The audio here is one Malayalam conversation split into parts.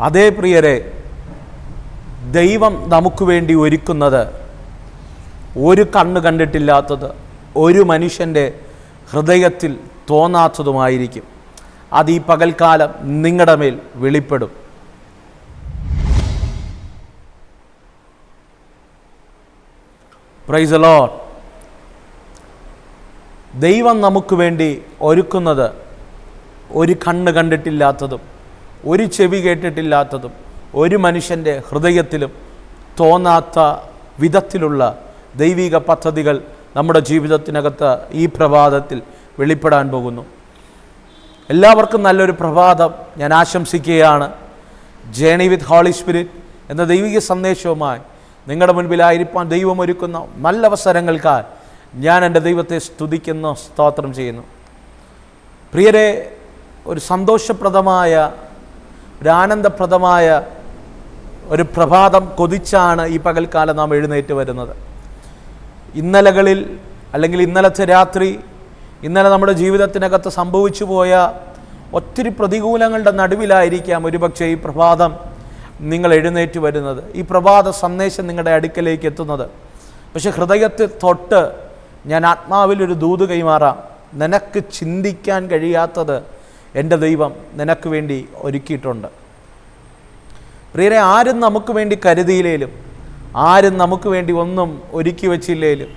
അതേ പ്രിയരെ ദൈവം നമുക്ക് വേണ്ടി ഒരുക്കുന്നത് ഒരു കണ്ണ് കണ്ടിട്ടില്ലാത്തത് ഒരു മനുഷ്യന്റെ ഹൃദയത്തിൽ തോന്നാത്തതുമായിരിക്കും. അത് ഈ പകൽക്കാലം നിങ്ങളുടെ മേൽ വെളിപ്പെടും. പ്രൈസ് ദൈവം നമുക്ക് വേണ്ടി ഒരുക്കുന്നത് ഒരു കണ്ണ് കണ്ടിട്ടില്ലാത്തതും ഒരു ചെവി കേട്ടിട്ടില്ലാത്തതും ഒരു മനുഷ്യന്റെ ഹൃദയത്തിലും തോന്നാത്ത വിധത്തിലുള്ള ദൈവിക പദ്ധതികൾ നമ്മുടെ ജീവിതത്തിനകത്ത് ഈ പ്രഭാതത്തിൽ വെളിപ്പെടാൻ പോകുന്നു. എല്ലാവർക്കും നല്ലൊരു പ്രഭാതം ഞാൻ ആശംസിക്കുകയാണ്. ജേണി വിത്ത് ഹോളി സ്പിരിറ്റ് എന്ന ദൈവിക സന്ദേശവുമായി നിങ്ങളുടെ മുൻപിലായിരിക്കാൻ ദൈവം ഒരുക്കുന്ന നല്ല അവസരങ്ങൾക്കായി ഞാൻ എന്റെ ദൈവത്തെ സ്തുതിക്കുന്നു സ്തോത്രം ചെയ്യുന്നു. പ്രിയരെ ഒരു സന്തോഷപ്രദമായ ഒരു ആനന്ദപ്രദമായ ഒരു പ്രഭാതം കൊതിച്ചാണ് ഈ പകൽക്കാലം നാം എഴുന്നേറ്റ് വരുന്നത്. ഇന്നലകളിൽ അല്ലെങ്കിൽ ഇന്നലത്തെ രാത്രി ഇന്നലെ നമ്മുടെ ജീവിതത്തിനകത്ത് സംഭവിച്ചു പോയ ഒത്തിരി പ്രതികൂലങ്ങളുടെ നടുവിലായിരിക്കാം ഒരുപക്ഷെ ഈ പ്രഭാതം നിങ്ങൾ എഴുന്നേറ്റ് വരുന്നത്. ഈ പ്രഭാത സന്ദേശം നിങ്ങളുടെ അടുക്കലേക്ക് എത്തുന്നത്. പക്ഷെ ഹൃദയത്തിൽ തൊട്ട് ഞാൻ ആത്മാവിൽ ഒരു ദൂത് കൈമാറാം. നിനക്ക് ചിന്തിക്കാൻ കഴിയാത്തത് എന്റെ ദൈവം നിനക്ക് വേണ്ടി ഒരുക്കിയിട്ടുണ്ട്. പ്രിയരെ ആരും നമുക്ക് വേണ്ടി കരുതിയില്ലേലും ആരും നമുക്ക് വേണ്ടി ഒന്നും ഒരുക്കി വച്ചില്ലേലും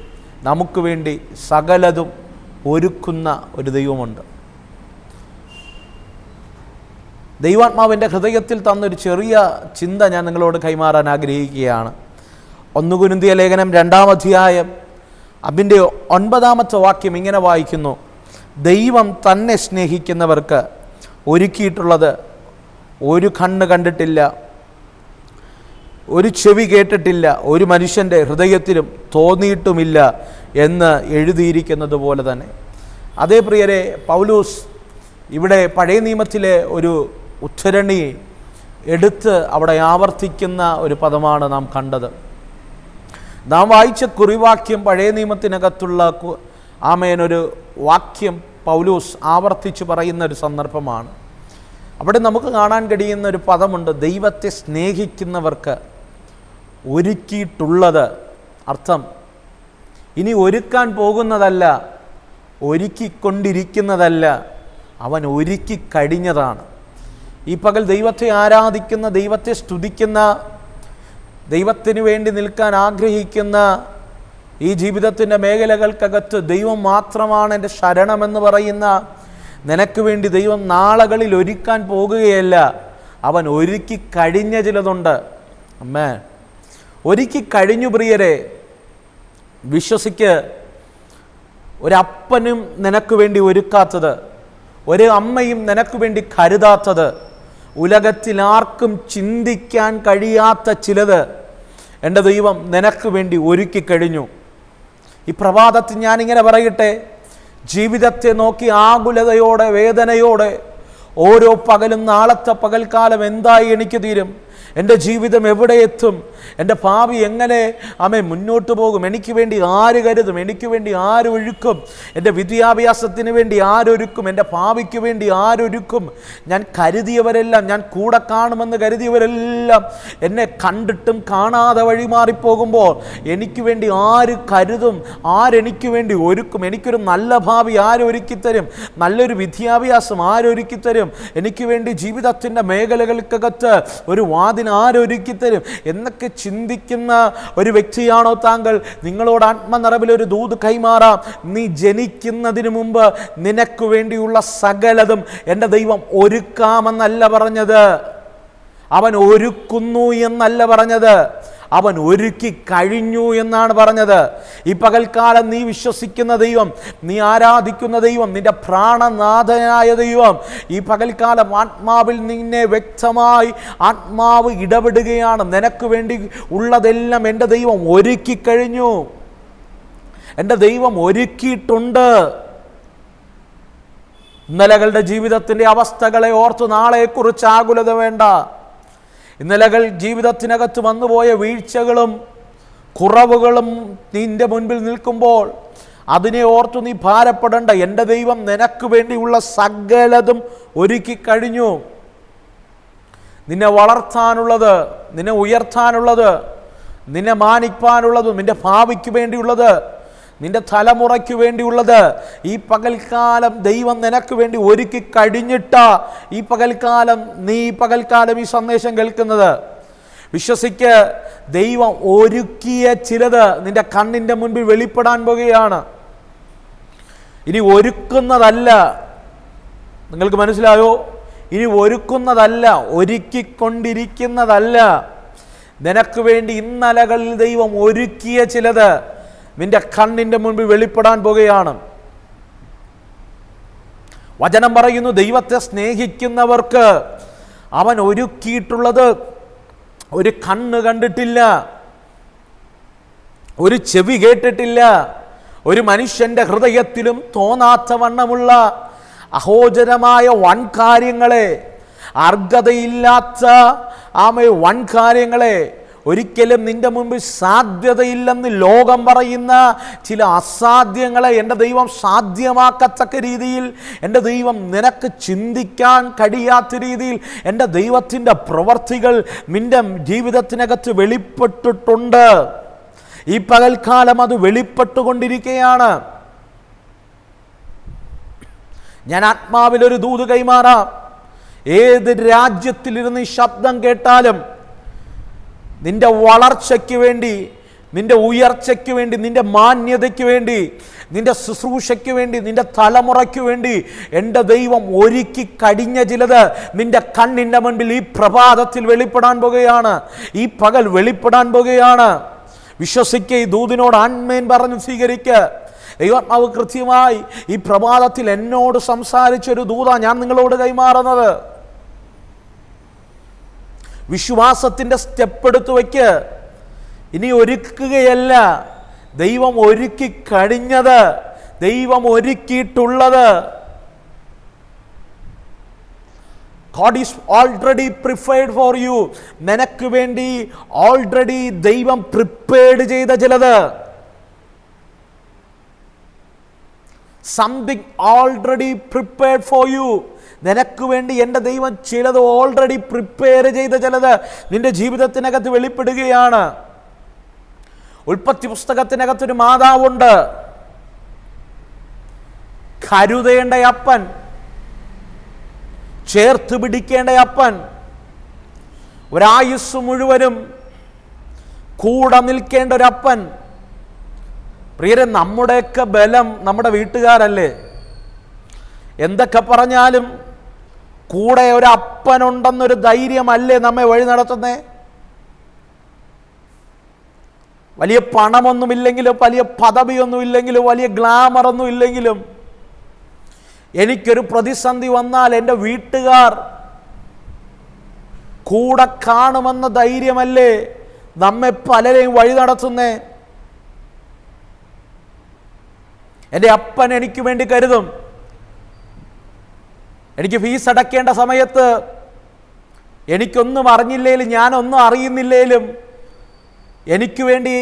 നമുക്ക് വേണ്ടി സകലതും ഒരുക്കുന്ന ഒരു ദൈവമുണ്ട്. ദൈവാത്മാവിന്റെ ഹൃദയത്തിൽ തന്നൊരു ചെറിയ ചിന്ത ഞാൻ നിങ്ങളോട് കൈമാറാൻ ആഗ്രഹിക്കുകയാണ്. ഒന്നുകുരുന്തിയ ലേഖനം രണ്ടാം അധ്യായം അതിന്റെ ഒൻപതാമത്തെ വാക്യം ഇങ്ങനെ വായിക്കുന്നു. ദൈവം തന്നെ സ്നേഹിക്കുന്നവർക്ക് ഒരുക്കിയിട്ടുള്ളത് ഒരു കണ്ണ് കണ്ടിട്ടില്ല ഒരു ചെവി കേട്ടിട്ടില്ല ഒരു മനുഷ്യന്റെ ഹൃദയത്തിലും തോന്നിയിട്ടുമില്ല എന്ന് എഴുതിയിരിക്കുന്നത് പോലെ തന്നെ. അതേ പ്രിയരെ പൗലൂസ് ഇവിടെ പഴയ നിയമത്തിലെ ഒരു ഉദ്ധരണി എടുത്ത് അവിടെ ആവർത്തിക്കുന്ന ഒരു പദമാണ് നാം കണ്ടത്. നാം വായിച്ച കുറിവാക്യം പഴയ നിയമത്തിനകത്തുള്ള ആമേനൊരു വാക്യം പൗലൂസ് ആവർത്തിച്ച് പറയുന്ന ഒരു സന്ദർഭമാണ്. അവിടെ നമുക്ക് കാണാൻ കഴിയുന്ന ഒരു പദമുണ്ട് ദൈവത്തെ സ്നേഹിക്കുന്നവർക്ക് ഒരുക്കിയിട്ടുള്ളത്. അർത്ഥം ഇനി ഒരുക്കാൻ പോകുന്നതല്ല ഒരുക്കിക്കൊണ്ടിരിക്കുന്നതല്ല അവൻ ഒരുക്കി കഴിഞ്ഞതാണ് ഈ പകൽ ദൈവത്തെ ആരാധിക്കുന്ന ദൈവത്തെ സ്തുതിക്കുന്ന ദൈവത്തിന് വേണ്ടി നിൽക്കാൻ ആഗ്രഹിക്കുന്ന ഈ ജീവിതത്തിന്റെ മേഖലകൾക്കകത്ത് ദൈവം മാത്രമാണ് എന്റെ ശരണമെന്ന് പറയുന്ന നിനക്ക് വേണ്ടി ദൈവം നാളകളിൽ ഒരുക്കാൻ പോകുകയല്ല അവൻ ഒരുക്കി കഴിഞ്ഞ ചിലതുണ്ട്. അമ്മേ ഒരുക്കി കഴിഞ്ഞു പ്രിയരെ വിശ്വസിക്ക് ഒരപ്പനും നിനക്ക് വേണ്ടി ഒരുക്കാത്തത് ഒരു അമ്മയും നിനക്ക് വേണ്ടി കരുതാത്തത് ഉലകത്തിൽ ആർക്കും ചിന്തിക്കാൻ കഴിയാത്ത ചിലത് എന്റെ ദൈവം നിനക്ക് വേണ്ടി ഒരുക്കി കഴിഞ്ഞു. ഈ പ്രഭാതത്തിൽ ഞാനിങ്ങനെ പറയട്ടെ ജീവിതത്തെ നോക്കി ആകുലതയോടെ വേദനയോടെ ഓരോ പകലും നാളത്തെ പകൽക്കാലം എന്തായി എനിക്ക് തീരും? എന്റെ ജീവിതം എവിടെ എത്തും? എന്റെ ഭാവി എങ്ങനെ അമ്മ മുന്നോട്ട് പോകും? എനിക്ക് വേണ്ടി ആര് കരുതും? എനിക്ക് വേണ്ടി ആരൊഴുക്കും എന്റെ വിദ്യാഭ്യാസത്തിന് വേണ്ടി ആരൊരുക്കും? എന്റെ ഭാവിക്ക് വേണ്ടി ആരൊരുക്കും? ഞാൻ കരുതിയവരെല്ലാം ഞാൻ കൂടെ കാണുമെന്ന് കരുതിയവരെല്ലാം എന്നെ കണ്ടിട്ടും കാണാതെ വഴി മാറിപ്പോകുമ്പോൾ എനിക്ക് വേണ്ടി ആര് കരുതും? ആരെനിക്ക് വേണ്ടി ഒരുക്കും? എനിക്കൊരു നല്ല ഭാവി ആരൊരുക്കിത്തരും നല്ലൊരു വിദ്യാഭ്യാസം ആരൊരുക്കിത്തരും എനിക്ക് വേണ്ടി ജീവിതത്തിന്റെ മേഖലകൾക്കകത്ത് ഒരു വാതിന് ആരൊരുക്കിത്തരും എന്നൊക്കെ ചിന്തിക്കുന്ന ഒരു വ്യക്തിയാണോ താങ്കൾ? നിങ്ങളോട് ആത്മനിറവിൽ ഒരു ദൂത് കൈമാറാം. നീ ജനിക്കുന്നതിന് മുമ്പ് നിനക്ക് വേണ്ടിയുള്ള സകലതും എന്റെ ദൈവം ഒരുക്കാമെന്നല്ല പറഞ്ഞത്. അവൻ ഒരുക്കുന്നു എന്നല്ല പറഞ്ഞത്. അവൻ ഒരുക്കി കഴിഞ്ഞു എന്നാണ് പറഞ്ഞത്. ഈ പകൽക്കാലം നീ വിശ്വസിക്കുന്ന ദൈവം നീ ആരാധിക്കുന്ന ദൈവം നിന്റെ പ്രാണനാഥനായ ദൈവം ഈ പകൽക്കാലം ആത്മാവിൽ നിന്നെ വ്യക്തമായി ആത്മാവ് ഇടപെടുകയാണ്. നിനക്ക് വേണ്ടി ഉള്ളതെല്ലാം എന്റെ ദൈവം ഒരുക്കി കഴിഞ്ഞു. എന്റെ ദൈവം ഒരുക്കിയിട്ടുണ്ട്. ഇന്നലകളുടെ ജീവിതത്തിന്റെ അവസ്ഥകളെ ഓർത്ത് നാളെക്കുറിച്ച് ആകുലത വേണ്ട. ഇന്നലകൾ ജീവിതത്തിനകത്ത് വന്നുപോയ വീഴ്ചകളും കുറവുകളും നിന്റെ മുൻപിൽ നിൽക്കുമ്പോൾ അതിനെ ഓർത്തു നീ ഭാരപ്പെടേണ്ട. എന്റെ ദൈവം നിനക്ക് വേണ്ടിയുള്ള സകലതും ഒരുക്കി കഴിഞ്ഞു. നിന്നെ വളർത്താനുള്ളത് നിന്നെ ഉയർത്താനുള്ളത് നിന്നെ മാനിപ്പാനുള്ളതും നിന്റെ ഭാവിക്ക് വേണ്ടിയുള്ളത് നിന്റെ തലമുറയ്ക്ക് വേണ്ടിയുള്ളത്. ഈ പകൽക്കാലം ദൈവം നിനക്ക് വേണ്ടി ഒരുക്കി കഴിഞ്ഞിട്ട ഈ പകൽക്കാലം നീ ഈ പകൽക്കാലം ഈ സന്ദേശം കേൾക്കുന്നത്. വിശ്വസിക്ക് ദൈവം ഒരുക്കിയ ചിലത് നിന്റെ കണ്ണിന്റെ മുൻപിൽ വെളിപ്പെടാൻ പോകുകയാണ്. ഇനി ഒരുക്കുന്നതല്ല. നിങ്ങൾക്ക് മനസ്സിലായോ? ഇനി ഒരുക്കുന്നതല്ല ഒരുക്കിക്കൊണ്ടിരിക്കുന്നതല്ല. നിനക്ക് വേണ്ടി ഇന്നലകളിൽ ദൈവം ഒരുക്കിയ ചിലത് നിന്റെ കണ്ണിന്റെ മുൻപിൽ വെളിപ്പെടാൻ പോകുകയാണ്. വചനം പറയുന്നു ദൈവത്തെ സ്നേഹിക്കുന്നവർക്ക് അവൻ ഒരുക്കിയിട്ടുള്ളത് ഒരു കണ്ണ് കണ്ടിട്ടില്ല ഒരു ചെവി കേട്ടിട്ടില്ല ഒരു മനുഷ്യന്റെ ഹൃദയത്തിലും തോന്നാത്ത വണ്ണമുള്ള അഹോചരമായ വൻകാര്യങ്ങളെ അർഹതയില്ലാത്ത ആമ വൻകാര്യങ്ങളെ ഒരിക്കലും നിന്റെ മുമ്പിൽ സാധ്യതയില്ലെന്ന് ലോകം പറയുന്ന ചില അസാധ്യങ്ങളെ എന്റെ ദൈവം സാധ്യമാക്കത്തക്ക രീതിയിൽ എന്റെ ദൈവം നിനക്ക് ചിന്തിക്കാൻ കഴിയാത്ത രീതിയിൽ എന്റെ ദൈവത്തിന്റെ പ്രവർത്തികൾ നിന്റെ ജീവിതത്തിനകത്ത് വെളിപ്പെട്ടിട്ടുണ്ട്. ഈ പകൽക്കാലം അത് വെളിപ്പെട്ടുകൊണ്ടിരിക്കുകയാണ്. ഞാൻ ആത്മാവിലൊരു ദൂത് കൈമാറാം. ഏത് രാജ്യത്തിലിരുന്ന് ഈ ശബ്ദം കേട്ടാലും നിന്റെ വളർച്ചയ്ക്ക് വേണ്ടി നിന്റെ ഉയർച്ചയ്ക്ക് വേണ്ടി നിന്റെ മാന്യതയ്ക്ക് വേണ്ടി നിന്റെ ശുശ്രൂഷയ്ക്ക് വേണ്ടി നിന്റെ തലമുറയ്ക്ക് വേണ്ടി എന്റെ ദൈവം ഒരുക്കി കടിഞ്ഞ ചിലത് നിന്റെ കണ്ണിന്റെ മുൻപിൽ ഈ പ്രഭാതത്തിൽ വെളിപ്പെടാൻ പോകുകയാണ്. ഈ പകൽ വെളിപ്പെടാൻ പോകുകയാണ്. വിശ്വസിക്കുക ഈ ദൂതിനോട് ആൺമേൻ പറഞ്ഞ് സ്വീകരിക്കുക ദൈവാത്മാവ് കൃത്യമായി ഈ പ്രഭാതത്തിൽ എന്നോട് സംസാരിച്ചൊരു ദൂത ഞാൻ നിങ്ങളോട് കൈമാറുന്നത്. വിശ്വാസത്തിന്റെ സ്റ്റെപ്പ് എടുത്തു വയ്ക്ക് ഇനി ഒരുക്കുകയല്ല ദൈവം ഒരുക്കി കഴിഞ്ഞത് ദൈവം ഒരുക്കിയിട്ടുള്ളത്. God is already preferred for you നിനക്ക് വേണ്ടി ഓൾറെഡി ദൈവം പ്രിപ്പേർഡ് ചെയ്ത ചിലത്. Something already prepared for you നിനക്ക് വേണ്ടി എന്റെ ദൈവം ചിലത് ഓൾറെഡി പ്രിപ്പയർ ചെയ്ത ചിലത് നിന്റെ ജീവിതത്തിനകത്ത് വെളിപ്പെടുകയാണ്. ഉൽപ്പത്തി പുസ്തകത്തിനകത്തൊരു മാതാവുണ്ട്. കരുതേണ്ട അപ്പൻ. ചേർത്ത് പിടിക്കേണ്ട അപ്പൻ. ഒരായുസ് മുഴുവനും കൂടെ നിൽക്കേണ്ട ഒരപ്പൻ പ്രിയരെ നമ്മുടെയൊക്കെ ബലം നമ്മുടെ വീട്ടുകാരല്ലേ? എന്തൊക്കെ പറഞ്ഞാലും കൂടെ ഒരു അപ്പനുണ്ടെന്നൊരു ധൈര്യമല്ലേ നമ്മെ വഴി നടത്തുന്നേ? വലിയ പണമൊന്നുമില്ലെങ്കിലും വലിയ പദവിയൊന്നുമില്ലെങ്കിലും വലിയ ഗ്ലാമറൊന്നും ഇല്ലെങ്കിലും എനിക്കൊരു പ്രതിസന്ധി വന്നാൽ എന്റെ വീട്ടുകാർ കൂടെ കാണുമെന്ന ധൈര്യമല്ലേ നമ്മെ പലരെയും വഴി നടത്തുന്നേ? എന്റെ അപ്പൻ എനിക്ക് വേണ്ടി കരുതും. എനിക്ക് ഫീസ് അടയ്ക്കേണ്ട സമയത്ത് എനിക്കൊന്നും അറിഞ്ഞില്ലേലും ഞാനൊന്നും അറിയുന്നില്ലേലും എനിക്ക് വേണ്ടി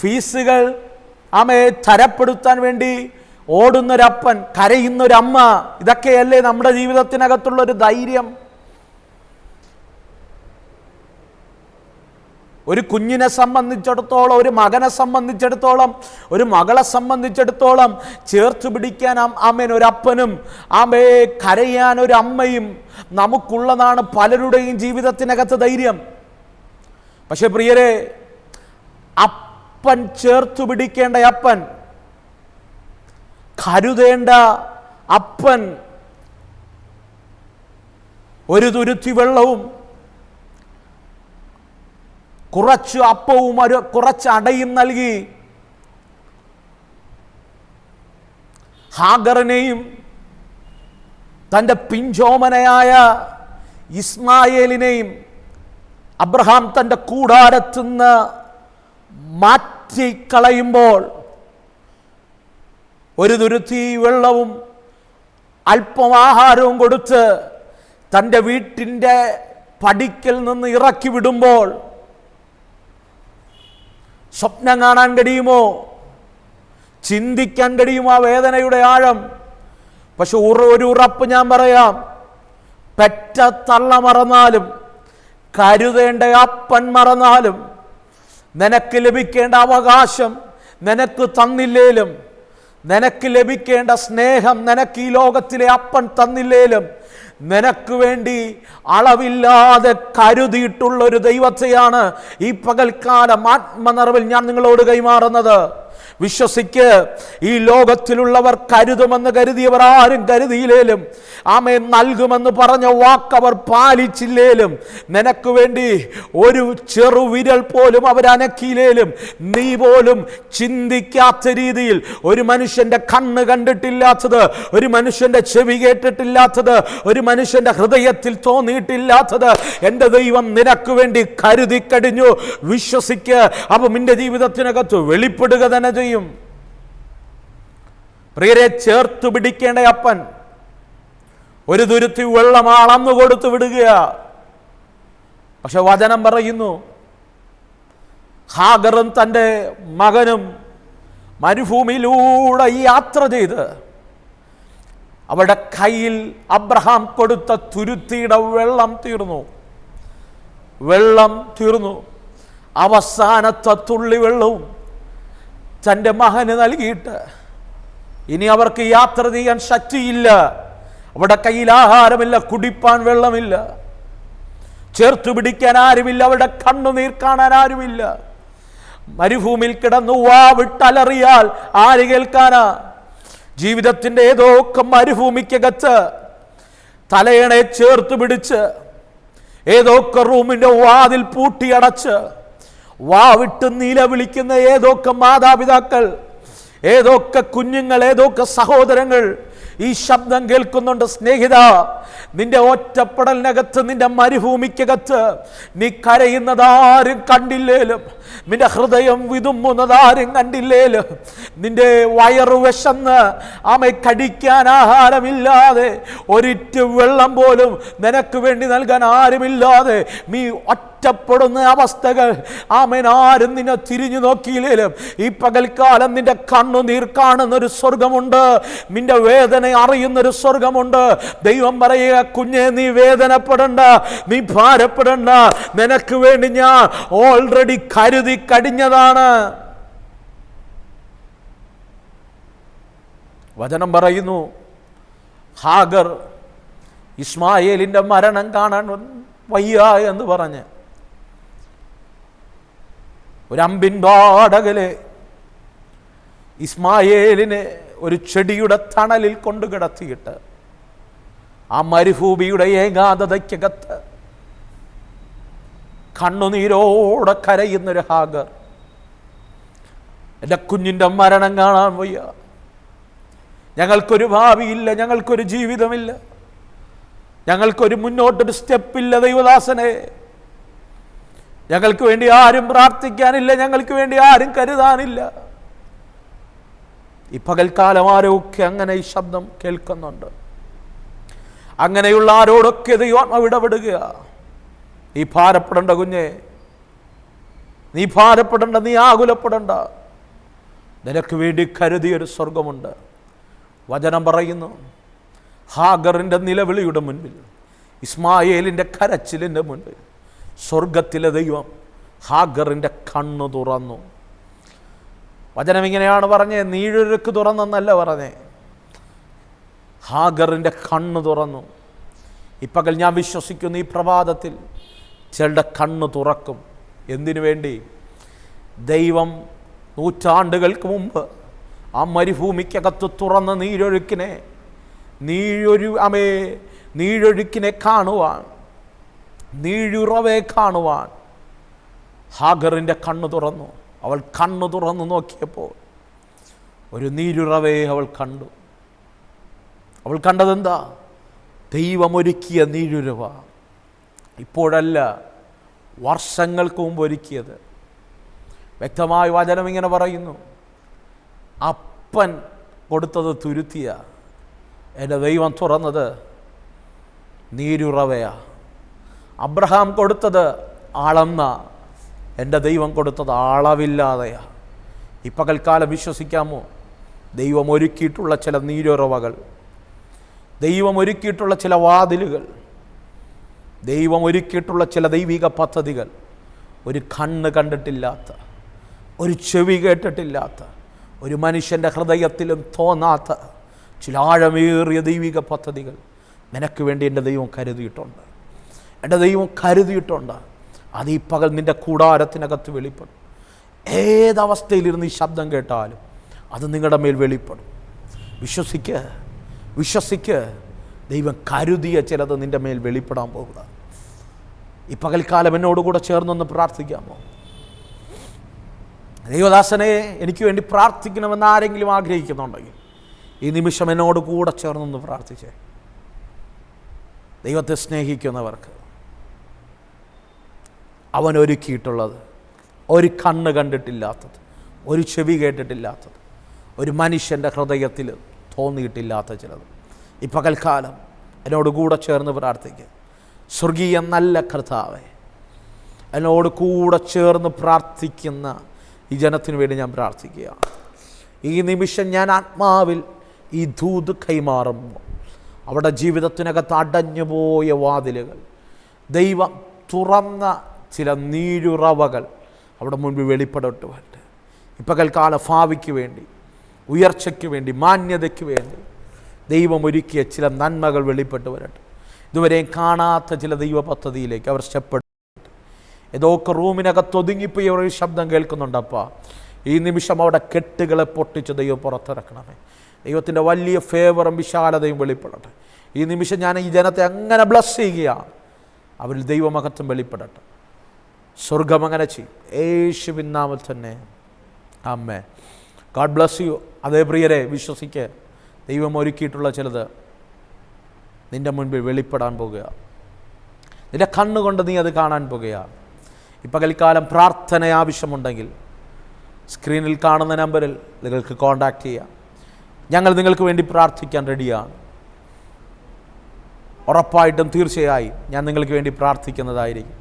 ഫീസുകൾ ആമയെ തരപ്പെടുത്താൻ വേണ്ടി ഓടുന്നൊരപ്പൻ കരയുന്നൊരമ്മ ഇതൊക്കെയല്ലേ നമ്മുടെ ജീവിതത്തിനകത്തുള്ളൊരു ധൈര്യം. ഒരു കുഞ്ഞിനെ സംബന്ധിച്ചിടത്തോളം ഒരു മകനെ സംബന്ധിച്ചിടത്തോളം ഒരു മകളെ സംബന്ധിച്ചിടത്തോളം ചേർത്ത് പിടിക്കാൻ ആമേൻ ഒരു അപ്പനും ആമയെ കരയാൻ ഒരു അമ്മയും നമുക്കുള്ളതാണ് പലരുടെയും ജീവിതത്തിനകത്ത് ധൈര്യം. പക്ഷെ പ്രിയരെ അപ്പൻ ചേർത്ത് പിടിക്കേണ്ട അപ്പൻ കരുതേണ്ട അപ്പൻ ഒരു തുരുത്തി വെള്ളവും കുറച്ച് അപ്പവും ഒരു കുറച്ച് അടയും നൽകി. ഹാഗറിനെയും തന്റെ പിഞ്ചോമനയായ ഇസ്മായേലിനെയും അബ്രഹാം തന്റെ കൂടാരത്തുനിന്ന് മാറ്റിക്കളയുമ്പോൾ ഒരു തുരുത്തി വെള്ളവും അല്പം ആഹാരവും കൊടുത്ത് തന്റെ വീട്ടിന്റെ പടിക്കൽ നിന്ന് ഇറക്കി വിടുമ്പോൾ സ്വപ്നം കാണാൻ കഴിയുമോ? ചിന്തിക്കാൻ കഴിയുമോ ആ വേദനയുടെ ആഴം? പക്ഷെ ഉറ ഒരു ഉറപ്പ് ഞാൻ പറയാം. പെറ്റ തള്ള മറന്നാലും കരുതേണ്ട അപ്പൻ മറന്നാലും നിനക്ക് ലഭിക്കേണ്ട അവകാശം നിനക്ക് തന്നില്ലേലും നിനക്ക് ലഭിക്കേണ്ട സ്നേഹം നിനക്ക് ഈ ലോകത്തിലെ അപ്പൻ തന്നില്ലേലും നിനക്ക് വേണ്ടി അളവില്ലാതെ കരുതിയിട്ടുള്ള ഒരു ദൈവത്തെയാണ് ഈ പകൽക്കാലം ആത്മനിറവിൽ ഞാൻ നിങ്ങളോട് കൈമാറുന്നത്. വിശ്വസിക്ക്. ഈ ലോകത്തിലുള്ളവർ കരുതുമെന്ന് കരുതിയവർ ആരും കരുതിയില്ലേലും ആമേ നൽകുമെന്ന് പറഞ്ഞ വാക്കവർ പാലിച്ചില്ലേലും നിനക്ക് വേണ്ടി ഒരു ചെറുവിരൽ പോലും അവരനക്കിയില്ലേലും നീ പോലും ചിന്തിക്കാത്ത രീതിയിൽ ഒരു മനുഷ്യന്റെ കണ്ണ് കണ്ടിട്ടില്ലാത്തത് ഒരു മനുഷ്യന്റെ ചെവി കേട്ടിട്ടില്ലാത്തത് ഒരു മനുഷ്യന്റെ ഹൃദയത്തിൽ തോന്നിയിട്ടില്ലാത്തത് എന്റെ ദൈവം നിനക്ക് വേണ്ടി കരുതി കഴിഞ്ഞു. വിശ്വസിക്ക്. അപ്പം നിന്റെ ജീവിതത്തിനകത്ത് വെളിപ്പെടുക തന്നെ ചെയ്യും പ്രിയരെ ചേർത്ത് പിടിക്കേണ്ട അപ്പൻ ഒരു തുരുത്തി വെള്ളം അളന്നു കൊടുത്തു വിടുക പക്ഷെ വചനം പറയുന്നു ഹാഗറും തന്റെ മകനും മരുഭൂമിയിലൂടെ യാത്ര ചെയ്ത് അവരുടെ കയ്യിൽ അബ്രഹാം കൊടുത്ത തുരുത്തിയുടെ വെള്ളം തീർന്നു. വെള്ളം തീർന്നു. അവസാനത്തെ തുള്ളി വെള്ളവും തന്റെ മകന് നൽകിയിട്ട്. ഇനി അവർക്ക് യാത്ര ചെയ്യാൻ ശക്തിയില്ല. അവിടെ കയ്യിൽ ആഹാരമില്ല കുടിപ്പാൻ വെള്ളമില്ല. ചേർത്തു പിടിക്കാൻ ആരുമില്ല അവരുടെ കണ്ണുനീർ കാണാൻ ആരുമില്ല. മരുഭൂമിയിൽ കിടന്നു വാ വിട്ടലറിയാൽ ആര് കേൾക്കാനാ? ജീവിതത്തിന്റെ ഏതോ ഒക്കെ മരുഭൂമിക്കകത്ത് തലയണെ ചേർത്ത് പിടിച്ച് ഏതൊക്കെ റൂമിന്റെ വാതിൽ പൂട്ടിയടച്ച് വാവിട്ട് നിലവിളിക്കുന്ന ഏതൊക്കെ മാതാപിതാക്കൾ ഏതൊക്കെ കുഞ്ഞുങ്ങൾ ഏതൊക്കെ സഹോദരങ്ങൾ ഈ ശബ്ദം കേൾക്കുന്നുണ്ട്? സ്നേഹിത നിന്റെ ഒറ്റപ്പെടലിനകത്ത് നിന്റെ മരുഭൂമിക്കകത്ത് നീ കരയുന്നതാരും കണ്ടില്ലേലും നിന്റെ ഹൃദയം വിതുമ്പുന്നതാരും കണ്ടില്ലേലും നിന്റെ വയറു വിശന്ന് ആമെ കടിക്കാൻ ആഹാരമില്ലാതെ ഒരിറ്റ് വെള്ളം പോലും നിനക്ക് വേണ്ടി നൽകാൻ ആരുമില്ലാതെ നീ ഒറ്റപ്പെടുന്ന അവസ്ഥകൾ. ആമേൻ ആരും നിന്നെ തിരിഞ്ഞു നോക്കിയില്ലേലും. ഈ പകൽക്കാലം നിന്റെ കണ്ണുനീർ കാണുന്ന ഒരു സ്വർഗമുണ്ട് നിന്റെ വേദന അറിയുന്ന ഒരു സ്വർഗമുണ്ട് ദൈവം പറയുക കുഞ്ഞെ നീ വേദനപ്പെടണ്ട നീ ഭാരപ്പെടണ്ട. നിനക്ക് വേണ്ടി ഞാൻ ഓൾറെഡി കരുതി കടിഞ്ഞതാണ് വചനം പറയുന്നു ഹാഗർ ഇസ്മായേലിന്റെ മരണം കാണാൻ വയ്യ എന്ന് പറഞ്ഞ്. ഒരു അമ്പിൻ പാടകലെ ഇസ്മായേലിനെ ഒരു ചെടിയുടെ തണലിൽ കൊണ്ടു കിടത്തിയിട്ട് ആ മരുഭൂമിയുടെ ഏകാന്തതയ്ക്കകത്ത് കണ്ണുനീരോടെ കരയുന്നൊരു ഹാഗർ എന്റെ കുഞ്ഞിന്റെ മരണം കാണാൻ വയ്യ. ഞങ്ങൾക്കൊരു ഭാവിയില്ല ഞങ്ങൾക്കൊരു ജീവിതമില്ല. ഞങ്ങൾക്കൊരു മുന്നോട്ടൊരു സ്റ്റെപ്പില്ല ദൈവദാസനെ. ഞങ്ങൾക്ക് വേണ്ടി ആരും പ്രാർത്ഥിക്കാനില്ല ഞങ്ങൾക്ക് വേണ്ടി ആരും കരുതാനില്ല. ഈ പകൽക്കാലം ആരൊക്കെ അങ്ങനെ ഈ ശബ്ദം കേൾക്കുന്നുണ്ട്? അങ്ങനെയുള്ള ആരോടൊക്കെ ദൈവാത്മാവ് ഇടപെടുക? നീ ഭാരപ്പെടേണ്ട കുഞ്ഞെ. നീ ഭാരപ്പെടേണ്ട നീ ആകുലപ്പെടേണ്ട. നിനക്ക് വേണ്ടി കരുതിയൊരു സ്വർഗമുണ്ട് വചനം പറയുന്നു ഹാഗറിന്റെ നിലവിളിയുടെ മുൻപിൽ ഇസ്മായേലിന്റെ കരച്ചിലിന്റെ മുൻപിൽ. സ്വർഗത്തിലെ ദൈവം ഹാഗറിന്റെ കണ്ണു തുറന്നു. വചനം ഇങ്ങനെയാണ് പറഞ്ഞത് നീഴൊരുക്ക് തുറന്നെന്നല്ല പറഞ്ഞേ. ഹാഗറിന്റെ കണ്ണ് തുറന്നു. ഇപ്പകൽ ഞാൻ വിശ്വസിക്കുന്നു ഈ പ്രഭാതത്തിൽ ചിലരുടെ കണ്ണ് തുറക്കും. എന്തിനു വേണ്ടി? ദൈവം നൂറ്റാണ്ടുകൾക്ക് മുമ്പ് ആ മരുഭൂമിക്കകത്ത് തുറന്ന നീരൊഴുക്കിനെ നീഴൊരു അമേ നീഴൊഴുക്കിനെ കാണുവാൻ നീഴുറവെ കാണുവാൻ. ഹാഗറിന്റെ കണ്ണു തുറന്നു. അവൾ കണ്ണു തുറന്നു നോക്കിയപ്പോൾ ഒരു നീരുറവയെ അവൾ കണ്ടു. അവൾ കണ്ടതെന്താ? ദൈവമൊരുക്കിയ നീരുരവ ഇപ്പോഴല്ല വർഷങ്ങൾക്ക് മുമ്പ് ഒരുക്കിയത്. വ്യക്തമായ വചനം ഇങ്ങനെ പറയുന്നു. അപ്പൻ കൊടുത്തത് തുരുത്തിയ. എന്റെ ദൈവം തുറന്നത് നീരുറവയാ. അബ്രഹാം കൊടുത്തത് അളന്ന എന്റെ ദൈവം കൊടുത്തത് അളവില്ലാതെയാ ഈ പകൽക്കാലം വിശ്വസിക്കാമോ? ദൈവം ഒരുക്കിയിട്ടുള്ള ചില നീരുറവകൾ. ദൈവം ഒരുക്കിയിട്ടുള്ള ചില വാതിലുകൾ. ദൈവം ഒരുക്കിയിട്ടുള്ള ചില ദൈവിക പദ്ധതികൾ. ഒരു കണ്ണ് കണ്ടിട്ടില്ലാത്ത ഒരു ചെവി കേട്ടിട്ടില്ലാത്ത ഒരു മനുഷ്യന്റെ ഹൃദയത്തിലും തോന്നാത്ത ചില ആഴമേറിയ ദൈവിക പദ്ധതികൾ നിനക്ക് വേണ്ടി എന്റെ ദൈവം കരുതിയിട്ടുണ്ട്. എന്റെ ദൈവം കരുതിയിട്ടുണ്ട്? അത് ഈ പകൽ നിന്റെ കൂടാരത്തിനകത്ത് വെളിപ്പെടും. ഏതവസ്ഥയിലിരുന്ന് ഈ ശബ്ദം കേട്ടാലും അത് നിങ്ങളുടെ മേൽ വെളിപ്പെടും. വിശ്വസിക്ക് വിശ്വസിക്ക്. ദൈവം കരുതിയ ചിലത് നിന്റെ മേൽ വെളിപ്പെടാൻ പോകുക ഈ പകൽക്കാലം എന്നോടുകൂടെ ചേർന്നൊന്ന് പ്രാർത്ഥിക്കാമോ? ദൈവദാസനെ എനിക്ക് വേണ്ടി പ്രാർത്ഥിക്കണമെന്ന് ആരെങ്കിലും ആഗ്രഹിക്കുന്നുണ്ടെങ്കിൽ ഈ നിമിഷം എന്നോട് കൂടെ ചേർന്നൊന്ന് പ്രാർത്ഥിച്ചേ. ദൈവത്തെ സ്നേഹിക്കുന്നവർക്ക് അവൻ ഒരുക്കിയിട്ടുള്ളത് ഒരു കണ്ണ് കണ്ടിട്ടില്ലാത്തത്. ഒരു ചെവി കേട്ടിട്ടില്ലാത്തത്. ഒരു മനുഷ്യന്റെ ഹൃദയത്തിൽ തോന്നിയിട്ടില്ലാത്ത ചിലത്. ഈ പകൽക്കാലം എന്നോട് കൂടെ ചേർന്ന് പ്രാർത്ഥിക്കുക സ്വർഗീയ നല്ല കർത്താവേ എന്നോട് കൂടെ ചേർന്ന് പ്രാർത്ഥിക്കുന്ന ഈ ജനത്തിന് വേണ്ടി ഞാൻ പ്രാർത്ഥിക്കുക. ഈ നിമിഷം ഞാൻ ആത്മാവിൽ ഈ ധൂത് കൈമാറുന്നു. അവിടെ ജീവിതത്തിനകത്ത് അടഞ്ഞുപോയ വാതിലുകൾ. ദൈവം തുറന്ന ചില നീരുറവകൾ അവിടെ മുൻപ് വെളിപ്പെടട്ട് ഇപ്പകൽക്കാല ഭാവിക്ക് വേണ്ടി ഉയർച്ചയ്ക്ക് വേണ്ടി മാന്യതയ്ക്ക് വേണ്ടി ദൈവം ഒരുക്കിയ ചില നന്മകൾ വെളിപ്പെട്ട് വരട്ടെ. ഇതുവരെയും കാണാത്ത ചില ദൈവ പദ്ധതിയിലേക്ക് അവർ സ്റ്റെപ്പ് ഏതൊക്കെ റൂമിനകത്ത് ഒതുങ്ങിപ്പോയി അവർ ഒരു ശബ്ദം കേൾക്കുന്നുണ്ടപ്പാ ഈ നിമിഷം അവിടെ കെട്ടുകളെ പൊട്ടിച്ച് ദൈവം പുറത്തിറക്കണമേ. ദൈവത്തിന്റെ വലിയ ഫേവറും വിശാലതയും വെളിപ്പെടട്ടെ. ഈ നിമിഷം ഞാൻ ഈ ജനത്തെ അങ്ങനെ ബ്ലസ് ചെയ്യുകയാണ്. അവരിൽ ദൈവമഹത്വം വെളിപ്പെടട്ടെ. സ്വർഗം അങ്ങനെ ചെയ്യും. യേശുവിൻ നാമത്തിൽ തന്നെ. അമ്മേ ഗാഡ് ബ്ലസ് യു അതേ പ്രിയരെ വിശ്വസിക്ക്. ദൈവം ഒരുക്കിയിട്ടുള്ള ചിലത് നിന്റെ മുൻപിൽ വെളിപ്പെടാൻ പോകുക. നിന്റെ കണ്ണുകൊണ്ട് നീ അത് കാണാൻ പോകുകയാണ് ഈ പകൽക്കാലം പ്രാർത്ഥന ആവശ്യമുണ്ടെങ്കിൽ സ്ക്രീനിൽ കാണുന്ന നമ്പറിൽ നിങ്ങൾക്ക് കോൺടാക്റ്റ് ചെയ്യാം. ഞങ്ങൾ നിങ്ങൾക്ക് വേണ്ടി പ്രാർത്ഥിക്കാൻ റെഡിയാണ്. ഉറപ്പായിട്ടും തീർച്ചയായും ഞാൻ നിങ്ങൾക്ക് വേണ്ടി പ്രാർത്ഥിക്കുന്നതായിരിക്കും.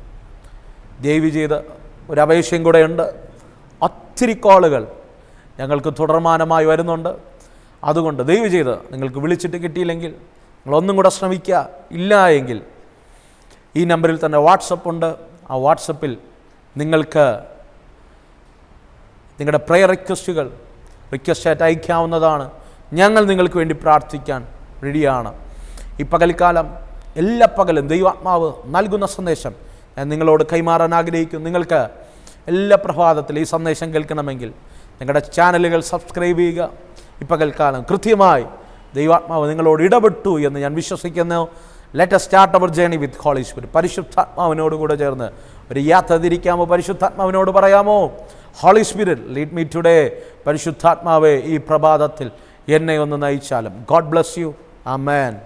ദയവ് ചെയ്ത് ഒരപേക്ഷയും കൂടെ ഉണ്ട്. ഒത്തിരി കോളുകൾ ഞങ്ങൾക്ക് തുടർമാനമായി വരുന്നുണ്ട്. അതുകൊണ്ട് ദയവ് ചെയ്ത് നിങ്ങൾക്ക് വിളിച്ചിട്ട് കിട്ടിയില്ലെങ്കിൽ നിങ്ങളൊന്നും കൂടെ ശ്രമിക്കുക. ഇല്ല എങ്കിൽ ഈ നമ്പറിൽ തന്നെ വാട്സപ്പ് ഉണ്ട്. ആ വാട്സപ്പിൽ നിങ്ങൾക്ക് നിങ്ങളുടെ പ്രയർ റിക്വസ്റ്റുകൾ റിക്വസ്റ്റായിട്ട് അയക്കാവുന്നതാണ്. ഞങ്ങൾ നിങ്ങൾക്ക് വേണ്ടി പ്രാർത്ഥിക്കാൻ റെഡിയാണ് ഈ പകൽക്കാലം എല്ലാ പകലും ദൈവാത്മാവ് നൽകുന്ന സന്ദേശം നിങ്ങളോട് കൈമാറാൻ ആഗ്രഹിക്കുന്നു. നിങ്ങൾക്ക് എല്ലാ പ്രഭാതത്തിലും ഈ സന്ദേശം കേൾക്കണമെങ്കിൽ നിങ്ങളുടെ ചാനലുകൾ സബ്സ്ക്രൈബ് ചെയ്യുക. ഇപ്പോൾ കൽക്കാലം കൃത്യമായി ദൈവാത്മാവ് നിങ്ങളോട് ഇടപെട്ടു എന്ന് ഞാൻ വിശ്വസിക്കുന്നു. Let start our journey with Holy Spirit പരിശുദ്ധാത്മാവിനോട് കൂടെ ചേർന്ന് ഒരു യാത്ര തിരിക്കാമോ? പരിശുദ്ധാത്മാവിനോട് പറയാമോ? Holy Spirit lead me today പരിശുദ്ധാത്മാവേ ഈ പ്രഭാതത്തിൽ എന്നെ ഒന്ന് നയിച്ചാലും. ഗോഡ് ബ്ലസ് യു ആ മാൻ